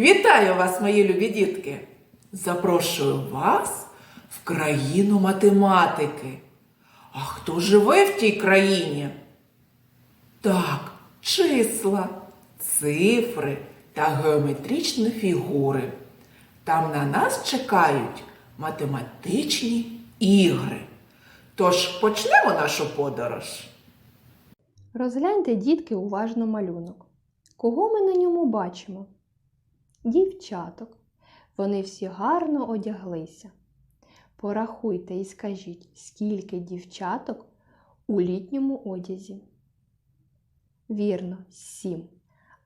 Вітаю вас, мої любі дітки! Запрошую вас в країну математики. А хто живе в тій країні? Так, числа, цифри та геометричні фігури. Там на нас чекають математичні ігри. Тож почнемо нашу подорож. Розгляньте, дітки, уважно малюнок. Кого ми на ньому бачимо? Дівчаток. Вони всі гарно одяглися. Порахуйте і скажіть, скільки дівчаток у літньому одязі. Вірно, сім.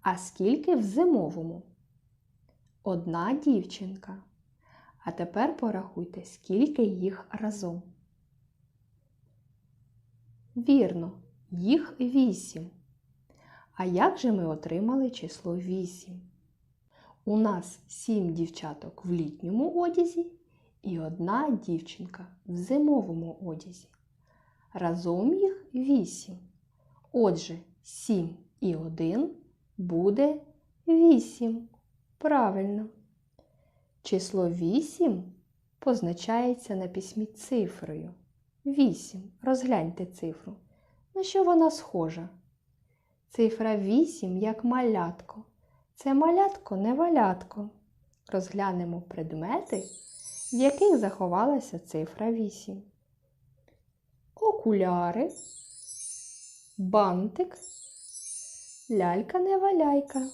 А скільки в зимовому? Одна дівчинка. А тепер порахуйте, скільки їх разом. Вірно, їх вісім. А як же ми отримали число вісім? У нас сім дівчаток в літньому одязі і одна дівчинка в зимовому одязі. Разом їх вісім. Отже, сім і один буде вісім. Правильно. Число вісім позначається на письмі цифрою. Вісім. Розгляньте цифру. На що вона схожа? Цифра 8 як малятко. Це малятко не валятко. Розглянемо предмети, в яких заховалася цифра 8. Окуляри, бантик, лялька не валяйка.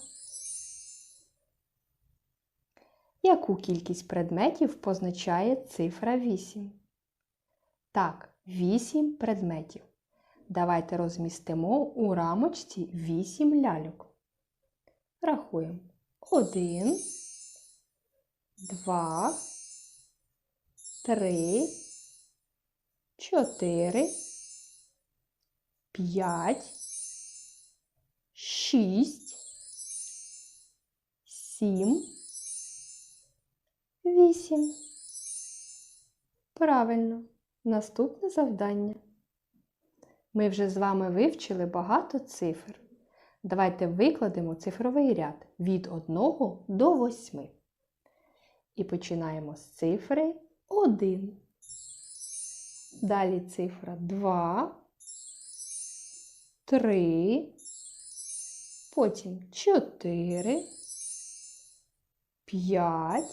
Яку кількість предметів позначає цифра 8? Так, 8 предметів. Давайте розмістимо у рамочці 8 ляльок. Рахуємо. 1, 2, 3, 4, 5, 6, 7, 8. Правильно. Наступне завдання. Ми вже з вами вивчили багато цифр. Давайте викладемо цифровий ряд від 1 до 8. І починаємо з цифри 1. Далі цифра 2, 3, потім 4, 5,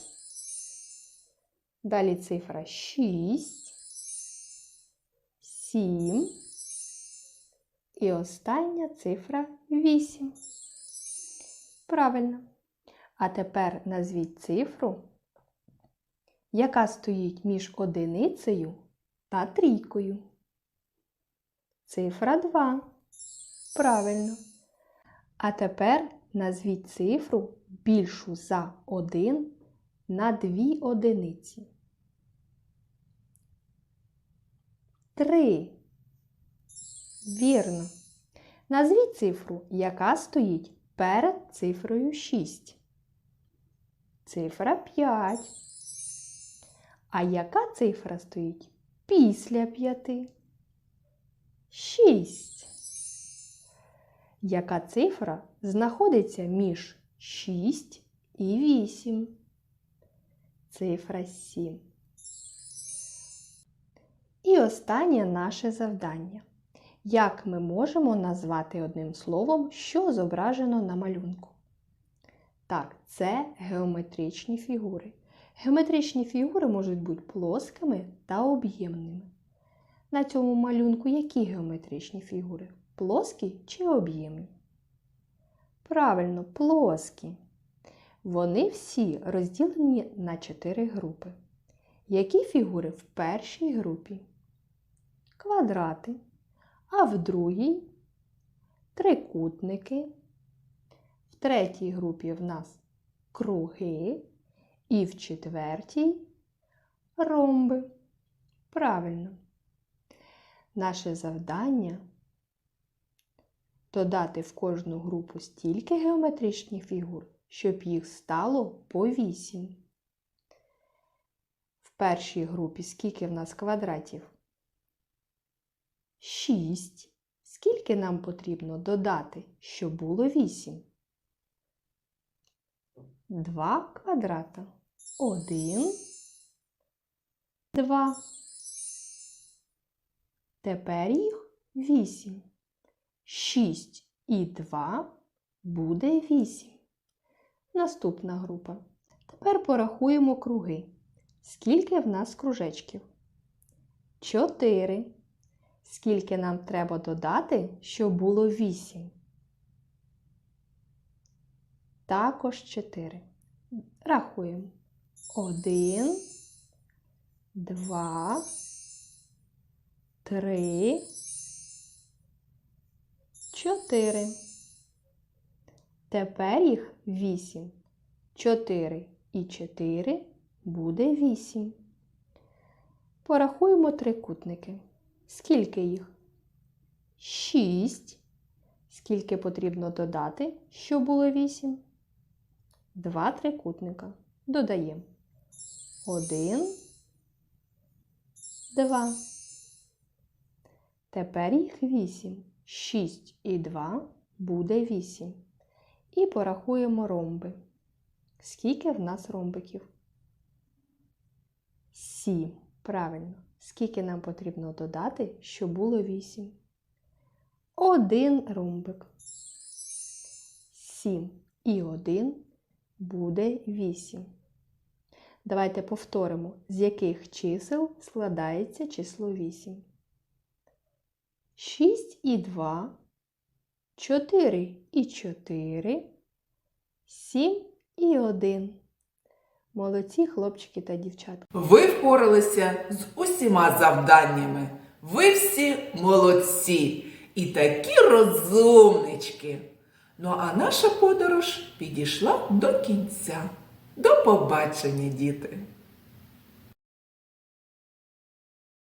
далі цифра 6, 7. І остання цифра 8. Правильно. А тепер назвіть цифру, яка стоїть між одиницею та трійкою. Цифра 2. Правильно. А тепер назвіть цифру більшу за 1 на 2 одиниці. 3. Вірно. Назвіть цифру, яка стоїть перед цифрою 6. Цифра 5. А яка цифра стоїть після 5? 6. Яка цифра знаходиться між 6 і 8? Цифра 7. І останнє наше завдання. Як ми можемо назвати одним словом, що зображено на малюнку? Так, це геометричні фігури. Геометричні фігури можуть бути плоскими та об'ємними. На цьому малюнку які геометричні фігури? Плоскі чи об'ємні? Правильно, плоскі. Вони всі розділені на чотири групи. Які фігури в першій групі? Квадрати а в другій трикутники. В третій групі в нас круги, і в четвертій ромби. Правильно. Наше завдання додати в кожну групу стільки геометричних фігур, щоб їх стало по 8. В першій групі скільки в нас квадратів? 6. Скільки нам потрібно додати, щоб було 8? два квадрата. Один, два. Тепер їх вісім. Шість і два буде вісім. Наступна група. Тепер порахуємо круги. Скільки в нас кружечків? Чотири. Скільки нам треба додати, щоб було вісім? Також чотири. Рахуємо. Один, два, три, чотири. Тепер їх вісім. Чотири і чотири буде вісім. Порахуємо трикутники. Скільки їх? Шість. Скільки потрібно додати, щоб було вісім? Два трикутника. Додаємо. Один, два. Тепер їх вісім. Шість і два буде вісім. І порахуємо ромби. Скільки в нас ромбиків? Сім. Правильно. Скільки нам потрібно додати, щоб було вісім? Один ромбик. Сім і один буде вісім. Давайте повторимо, з яких чисел складається число 8. 6 і 2, 4 і 4, 7 і 1. Молодці хлопчики та дівчатка. Ви впоралися з усіма завданнями. Ви всі молодці і такі розумнички. Ну а наша подорож підійшла до кінця. До побачення, діти!